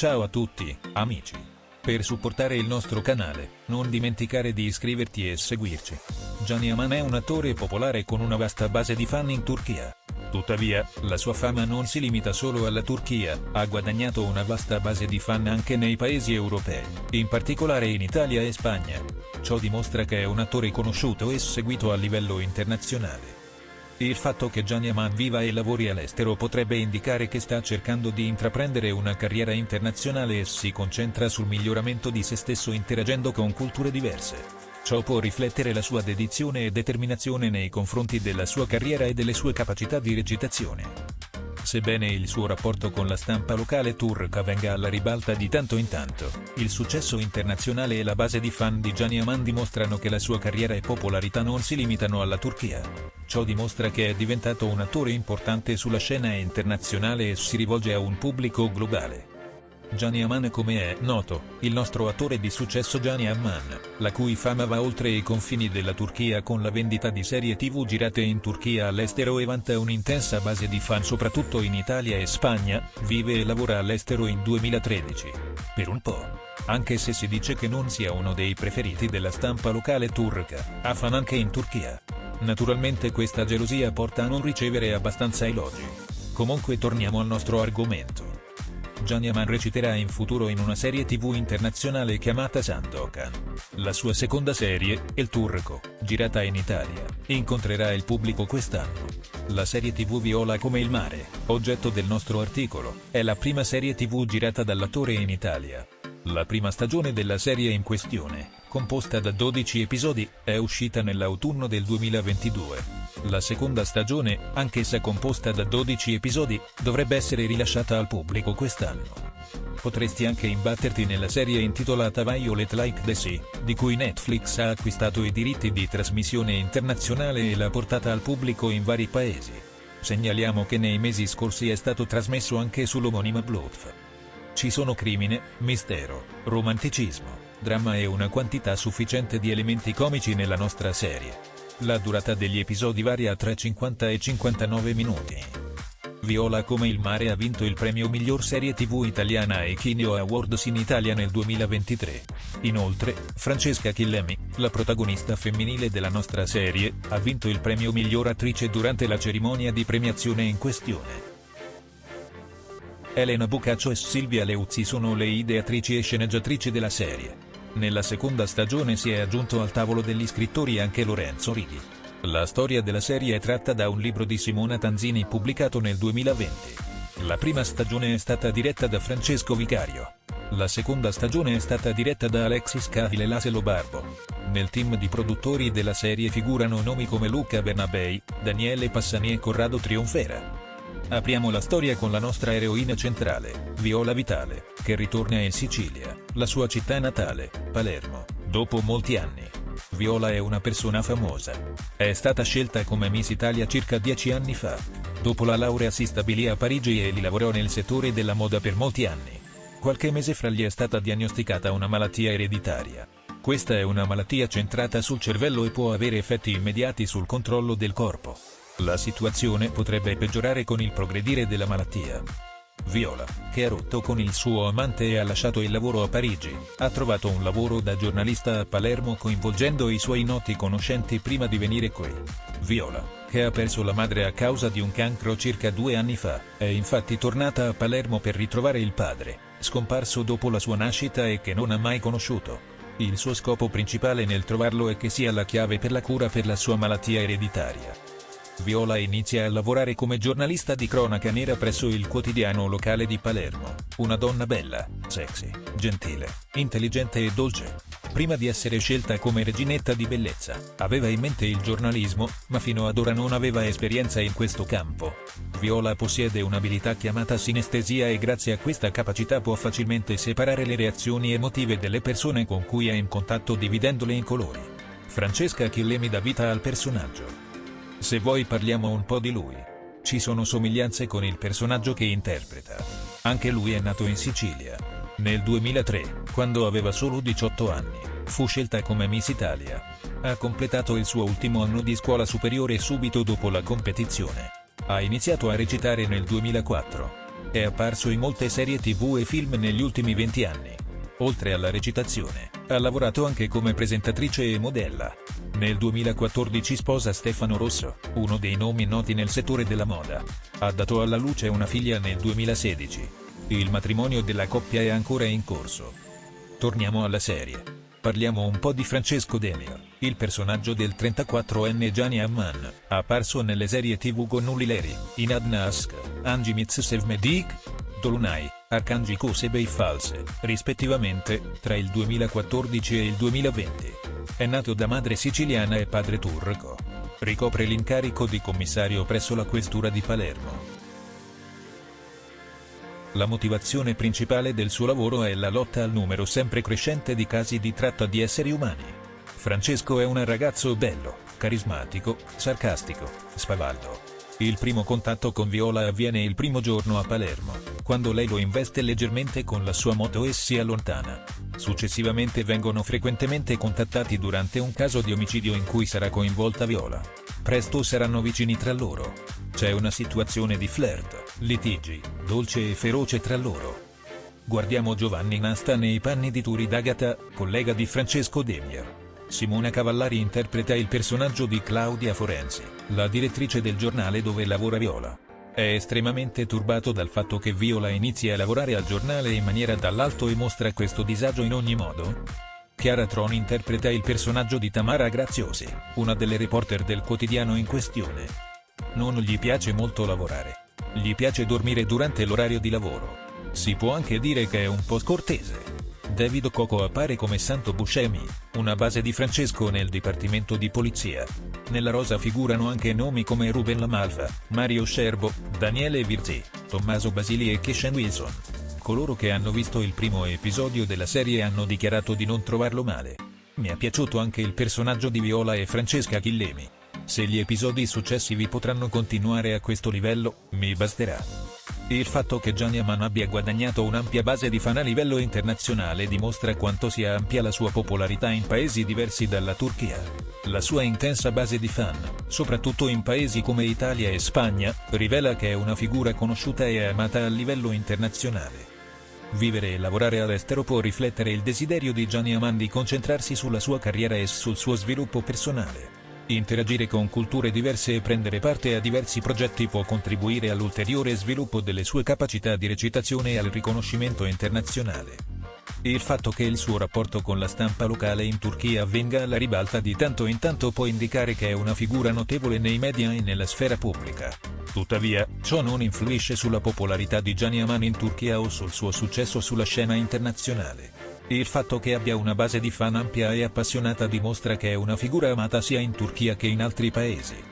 Ciao a tutti, amici. Per supportare il nostro canale, non dimenticare di iscriverti e seguirci. Gianni Aman è un attore popolare con una vasta base di fan in Turchia. Tuttavia, la sua fama non si limita solo alla Turchia, ha guadagnato una vasta base di fan anche nei paesi europei, in particolare in Italia e Spagna. Ciò dimostra che è un attore conosciuto e seguito a livello internazionale. Il fatto che Gianni Aman viva e lavori all'estero potrebbe indicare che sta cercando di intraprendere una carriera internazionale e si concentra sul miglioramento di se stesso interagendo con culture diverse. Ciò può riflettere la sua dedizione e determinazione nei confronti della sua carriera e delle sue capacità di recitazione. Sebbene il suo rapporto con la stampa locale turca venga alla ribalta di tanto in tanto, il successo internazionale e la base di fan di Gianni Aman dimostrano che la sua carriera e popolarità non si limitano alla Turchia. Ciò dimostra che è diventato un attore importante sulla scena internazionale e si rivolge a un pubblico globale. Gianni Aman come è noto, il nostro attore di successo Gianni Amman, la cui fama va oltre i confini della Turchia con la vendita di serie tv girate in Turchia all'estero e vanta un'intensa base di fan soprattutto in Italia e Spagna, vive e lavora all'estero in 2013. Per un po'. Anche se si dice che non sia uno dei preferiti della stampa locale turca, ha fan anche in Turchia. Naturalmente questa gelosia porta a non ricevere abbastanza elogi. Comunque torniamo al nostro argomento. Gianni Aman reciterà in futuro in una serie tv internazionale chiamata Sandokan. La sua seconda serie, El Turco, girata in Italia, incontrerà il pubblico quest'anno. La serie tv Viola come il mare, oggetto del nostro articolo, è la prima serie tv girata dall'attore in Italia. La prima stagione della serie in questione, composta da 12 episodi, è uscita nell'autunno del 2022. La seconda stagione, anch'essa composta da 12 episodi, dovrebbe essere rilasciata al pubblico quest'anno. Potresti anche imbatterti nella serie intitolata Violet Like the Sea, di cui Netflix ha acquistato i diritti di trasmissione internazionale e l'ha portata al pubblico in vari paesi. Segnaliamo che nei mesi scorsi è stato trasmesso anche sull'omonima Blood. Ci sono crimine, mistero, romanticismo, dramma e una quantità sufficiente di elementi comici nella nostra serie. La durata degli episodi varia tra 50 e 59 minuti. Viola come il mare ha vinto il premio miglior serie tv italiana ai Kineo Awards in Italia nel 2023. Inoltre, Francesca Chillemi, la protagonista femminile della nostra serie, ha vinto il premio miglior attrice durante la cerimonia di premiazione in questione. Elena Boccaccio e Silvia Leuzzi sono le ideatrici e sceneggiatrici della serie. Nella seconda stagione si è aggiunto al tavolo degli scrittori anche Lorenzo Righi. La storia della serie è tratta da un libro di Simona Tanzini pubblicato nel 2020. La prima stagione è stata diretta da Francesco Vicario. La seconda stagione è stata diretta da Alexis Cahill e Laselo Barbo. Nel team di produttori della serie figurano nomi come Luca Bernabei, Daniele Passani e Corrado Trionfera. Apriamo la storia con la nostra eroina centrale, Viola Vitale, che ritorna in Sicilia, la sua città natale, Palermo, dopo molti anni. Viola è una persona famosa. È stata scelta come Miss Italia circa dieci anni fa. Dopo la laurea si stabilì a Parigi e lì lavorò nel settore della moda per molti anni. Qualche mese fra gli è stata diagnosticata una malattia ereditaria. Questa è una malattia centrata sul cervello e può avere effetti immediati sul controllo del corpo. La situazione potrebbe peggiorare con il progredire della malattia. Viola, che ha rotto con il suo amante e ha lasciato il lavoro a Parigi, ha trovato un lavoro da giornalista a Palermo coinvolgendo i suoi noti conoscenti prima di venire qui. Viola, che ha perso la madre a causa di un cancro circa due anni fa, è infatti tornata a Palermo per ritrovare il padre, scomparso dopo la sua nascita e che non ha mai conosciuto. Il suo scopo principale nel trovarlo è che sia la chiave per la cura per la sua malattia ereditaria. Viola inizia a lavorare come giornalista di cronaca nera presso il quotidiano locale di Palermo, una donna bella, sexy, gentile, intelligente e dolce. Prima di essere scelta come reginetta di bellezza, aveva in mente il giornalismo, ma fino ad ora non aveva esperienza in questo campo. Viola possiede un'abilità chiamata sinestesia e grazie a questa capacità può facilmente separare le reazioni emotive delle persone con cui è in contatto dividendole in colori. Francesca Chillemi dà vita al personaggio. Se vuoi parliamo un po' di lui. Ci sono somiglianze con il personaggio che interpreta. Anche lui è nato in Sicilia. Nel 2003, quando aveva solo 18 anni, fu scelta come Miss Italia. Ha completato il suo ultimo anno di scuola superiore subito dopo la competizione. Ha iniziato a recitare nel 2004. È apparso in molte serie tv e film negli ultimi 20 anni. Oltre alla recitazione, ha lavorato anche come presentatrice e modella. Nel 2014 sposa Stefano Rosso, uno dei nomi noti nel settore della moda. Ha dato alla luce una figlia nel 2016. Il matrimonio della coppia è ancora in corso. Torniamo alla serie. Parliamo un po' di Francesco Demir, il personaggio del 34enne Gianni Amman, apparso nelle serie tv con Nullileri, in Adnask, Angi Sevmedik, Dolunai, Arkanji Kosebe e False, rispettivamente, tra il 2014 e il 2020. È nato da madre siciliana e padre turco. Ricopre l'incarico di commissario presso la questura di Palermo. La motivazione principale del suo lavoro è la lotta al numero sempre crescente di casi di tratta di esseri umani. Francesco è un ragazzo bello, carismatico, sarcastico, spavaldo. Il primo contatto con Viola avviene il primo giorno a Palermo, quando lei lo investe leggermente con la sua moto e si allontana. Successivamente vengono frequentemente contattati durante un caso di omicidio in cui sarà coinvolta Viola. Presto saranno vicini tra loro. C'è una situazione di flirt, litigi, dolce e feroce tra loro. Guardiamo Giovanni Nasta nei panni di Turi D'Agata, collega di Francesco Demier. Simona Cavallari interpreta il personaggio di Claudia Forenzi, la direttrice del giornale dove lavora Viola. È estremamente turbato dal fatto che Viola inizi a lavorare al giornale in maniera dall'alto e mostra questo disagio in ogni modo. Chiara Tron interpreta il personaggio di Tamara Graziosi, una delle reporter del quotidiano in questione. Non gli piace molto lavorare. Gli piace dormire durante l'orario di lavoro. Si può anche dire che è un po' scortese. David Coco appare come Santo Buscemi, una base di Francesco nel Dipartimento di Polizia. Nella rosa figurano anche nomi come Ruben Lamalfa, Mario Scerbo, Daniele Virzi, Tommaso Basili e Keshan Wilson. Coloro che hanno visto il primo episodio della serie hanno dichiarato di non trovarlo male. Mi è piaciuto anche il personaggio di Viola e Francesca Chillemi. Se gli episodi successivi potranno continuare a questo livello, mi basterà. Il fatto che Gianni Aman abbia guadagnato un'ampia base di fan a livello internazionale dimostra quanto sia ampia la sua popolarità in paesi diversi dalla Turchia. La sua intensa base di fan, soprattutto in paesi come Italia e Spagna, rivela che è una figura conosciuta e amata a livello internazionale. Vivere e lavorare all'estero può riflettere il desiderio di Gianni Aman di concentrarsi sulla sua carriera e sul suo sviluppo personale. Interagire con culture diverse e prendere parte a diversi progetti può contribuire all'ulteriore sviluppo delle sue capacità di recitazione e al riconoscimento internazionale. Il fatto che il suo rapporto con la stampa locale in Turchia avvenga alla ribalta di tanto in tanto può indicare che è una figura notevole nei media e nella sfera pubblica. Tuttavia, ciò non influisce sulla popolarità di Gianni Aman in Turchia o sul suo successo sulla scena internazionale. Il fatto che abbia una base di fan ampia e appassionata dimostra che è una figura amata sia in Turchia che in altri paesi.